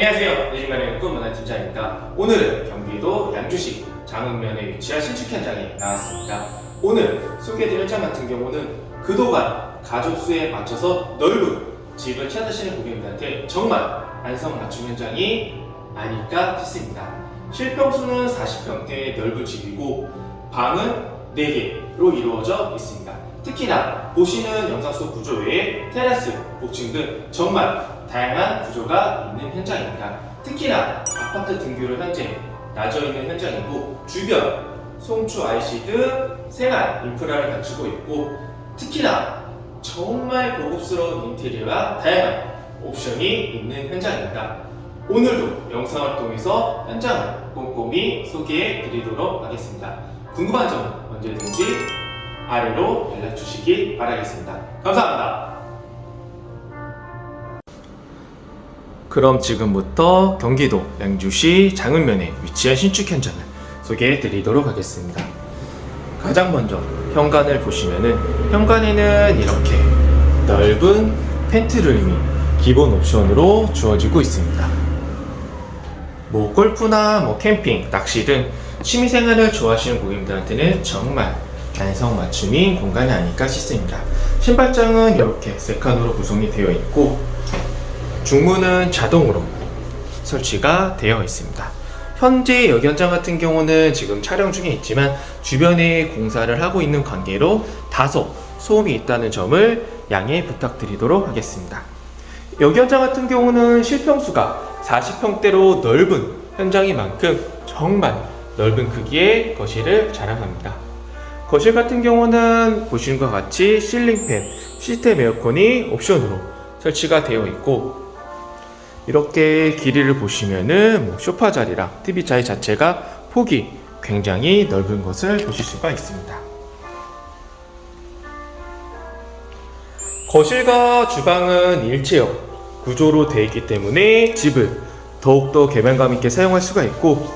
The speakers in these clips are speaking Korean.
안녕하세요. 내집마련의 꿈문화팀장입니다. 오늘은 경기도 양주시 장흥면에 위치한 신축 현장에 나왔습니다. 오늘 소개해드릴 현장 같은 경우는 그동안 가족 수에 맞춰서 넓은 집을 찾으시는 고객님들한테 정말 안성 맞춤 현장이 아닐까 싶습니다. 실평수는 40평대의 넓은 집이고 방은 4개로 이루어져 있습니다. 특히나 보시는 영상 속 구조 외에 테라스, 복층 등 정말 다양한 구조가 있는 현장입니다. 특히나 아파트 등교로 현재 낮아 있는 현장이고 주변 송추 IC 등 생활 인프라를 갖추고 있고 특히나 정말 고급스러운 인테리어와 다양한 옵션이 있는 현장입니다. 오늘도 영상을 통해서 현장을 꼼꼼히 소개해 드리도록 하겠습니다. 궁금한 점은 언제든지 아래로 연락 주시기 바라겠습니다. 감사합니다. 그럼 지금부터 경기도 양주시 장흥면에 위치한 신축 현장을 소개해 드리도록 하겠습니다. 가장 먼저 현관을 보시면은 현관에는 이렇게 넓은 팬트룸이 기본 옵션으로 주어지고 있습니다. 뭐 골프나 뭐 캠핑, 낚시 등 취미 생활을 좋아하시는 고객님들한테는 정말 안성 맞춤인 공간이 아닐까 싶습니다. 신발장은 이렇게 세 칸으로 구성이 되어 있고 중문은 자동으로 설치가 되어 있습니다. 현재 여기 현장 같은 경우는 지금 촬영 중에 있지만 주변에 공사를 하고 있는 관계로 다소 소음이 있다는 점을 양해 부탁드리도록 하겠습니다. 여기 현장 같은 경우는 실평수가 40평대로 넓은 현장인 만큼 정말 넓은 크기의 거실을 자랑합니다. 거실 같은 경우는 보시는 것과 같이 실링팬, 시스템 에어컨이 옵션으로 설치가 되어 있고 이렇게 길이를 보시면은 뭐 소파 자리랑 TV 자리 자체가 폭이 굉장히 넓은 것을 보실 수가 있습니다. 거실과 주방은 일체형 구조로 되어 있기 때문에 집을 더욱더 개방감 있게 사용할 수가 있고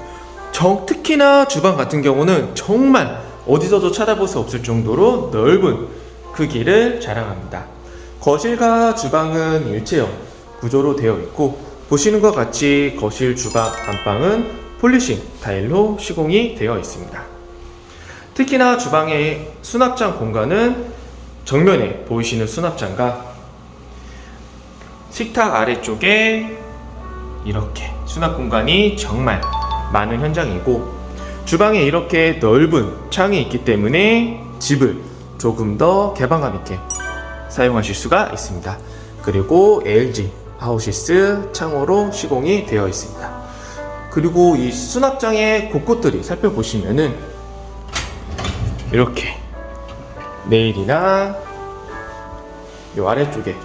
정, 특히나 주방 같은 경우는 정말 어디서도 찾아볼 수 없을 정도로 넓은 크기를 자랑합니다. 거실과 주방은 일체형 구조로 되어 있고 보시는 것 같이 거실, 주방, 안방은 폴리싱 타일로 시공이 되어 있습니다. 특히나 주방의 수납장 공간은 정면에 보이시는 수납장과 식탁 아래쪽에 이렇게 수납 공간이 정말 많은 현장이고 주방에 이렇게 넓은 창이 있기 때문에 집을 조금 더 개방감 있게 사용하실 수가 있습니다. 그리고 LG 하우시스 창호로 시공이 되어 있습니다. 그리고 이 수납장의 곳곳들이 살펴보시면은 이렇게 네일이나 이 아래쪽에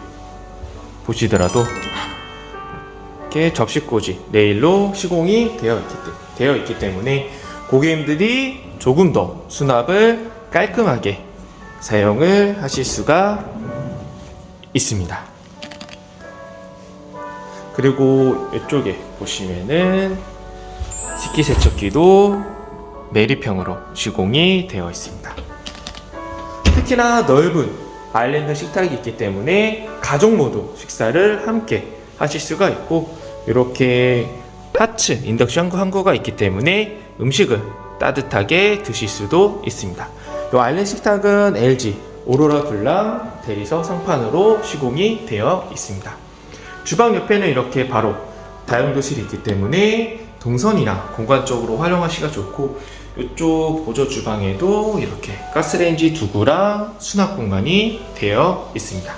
보시더라도 이렇게 접시꽂이 네일로 시공이 되어 있기, 때- 되어 있기 때문에 고객님들이 조금 더 수납을 깔끔하게 사용을 하실 수가 있습니다. 그리고 이쪽에 보시면은 식기 세척기도 내리평으로 시공이 되어 있습니다. 특히나 넓은 아일랜드 식탁이 있기 때문에 가족 모두 식사를 함께 하실 수가 있고 이렇게 하츠 인덕션 항구가 있기 때문에 음식을 따뜻하게 드실 수도 있습니다. 이 아일랜드 식탁은 LG 오로라 블랑 대리석 상판으로 시공이 되어 있습니다. 주방 옆에는 이렇게 바로 다용도실이 있기 때문에 동선이나 공간 적으로 활용하시기가 좋고 이쪽 보조 주방에도 이렇게 가스레인지 두 구랑 수납 공간이 되어 있습니다.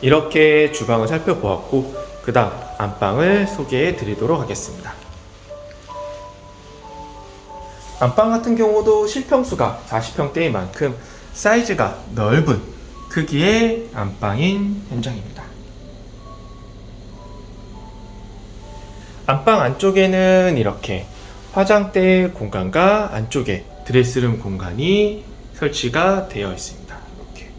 이렇게 주방을 살펴보았고 그 다음 안방을 소개해 드리도록 하겠습니다. 안방 같은 경우도 실평수가 40평대인 만큼 사이즈가 넓은 크기의 안방인 현장입니다. 안방 안쪽에는 이렇게 화장대 공간과 안쪽에 드레스룸 공간이 설치가 되어 있습니다. 이렇게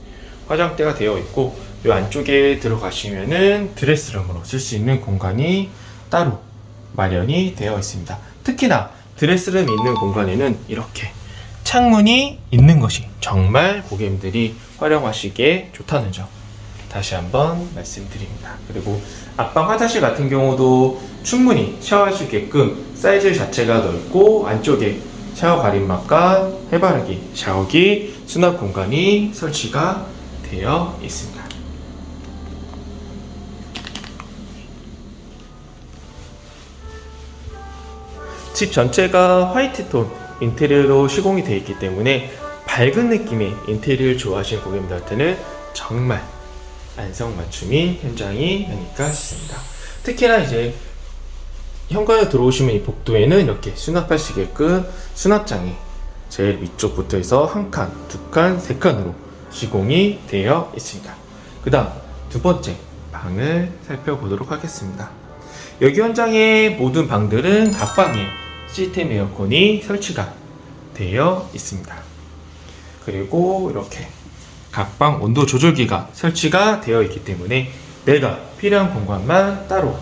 화장대가 되어 있고 이 안쪽에 들어가시면은 드레스룸으로 쓸 수 있는 공간이 따로 마련이 되어 있습니다. 특히나 드레스룸이 있는 공간에는 이렇게 창문이 있는 것이 정말 고객님들이 활용하시기에 좋다는 점 다시 한번 말씀드립니다. 그리고 앞방 화장실 같은 경우도 충분히 샤워할 수 있게끔 사이즈 자체가 넓고 안쪽에 샤워 가림막과 해바라기, 샤워기, 수납 공간이 설치가 되어 있습니다. 집 전체가 화이트 톤 인테리어로 시공이 되어 있기 때문에 밝은 느낌의 인테리어를 좋아하시는 고객님들한테는 정말 안성맞춤인 현장이 아닐까 싶습니다. 특히나 이제 현관에 들어오시면 이 복도에는 이렇게 수납할 수 있게끔 수납장이 제일 위쪽부터 해서 한 칸, 두 칸, 세 칸으로 시공이 되어 있습니다. 그 다음 두 번째 방을 살펴보도록 하겠습니다. 여기 현장의 모든 방들은 각 방에 시스템 에어컨이 설치가 되어 있습니다. 그리고 이렇게 각방 온도 조절기가 설치가 되어 있기 때문에 내가 필요한 공간만 따로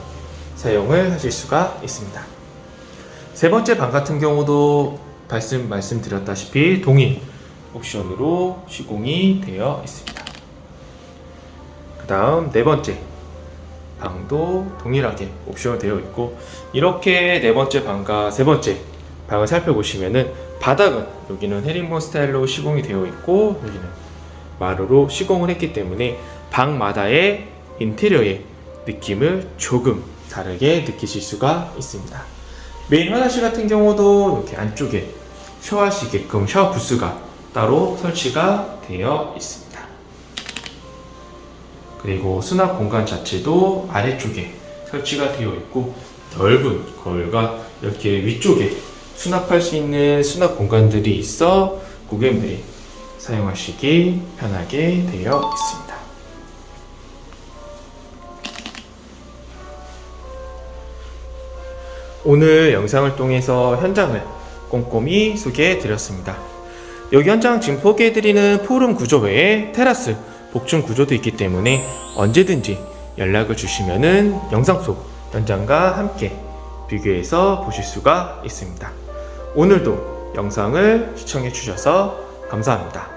사용을 하실 수가 있습니다. 세 번째 방 같은 경우도 말씀 말씀드렸다시피 동일 옵션으로 시공이 되어 있습니다. 그 다음 네 번째 방도 동일하게 옵션 되어 있고 이렇게 네 번째 방과 세 번째 방을 살펴보시면은 바닥은 여기는 헤링본 스타일로 시공이 되어 있고 여기는 마루로 시공을 했기 때문에 방마다의 인테리어의 느낌을 조금 다르게 느끼실 수가 있습니다. 메인 화장실 같은 경우도 이렇게 안쪽에 샤워할 수 있게끔 샤워 부스가 따로 설치가 되어 있습니다. 그리고 수납 공간 자체도 아래쪽에 설치가 되어 있고 넓은 거울과 이렇게 위쪽에 수납할 수 있는 수납 공간들이 있어 고객님들이 사용하시기 편하게 되어 있습니다. 오늘 영상을 통해서 현장을 꼼꼼히 소개해 드렸습니다. 여기 현장 지금 소개해 드리는 포룸 구조 외에 테라스, 복층 구조도 있기 때문에 언제든지 연락을 주시면은 영상 속 현장과 함께 비교해서 보실 수가 있습니다. 오늘도 영상을 시청해 주셔서 감사합니다.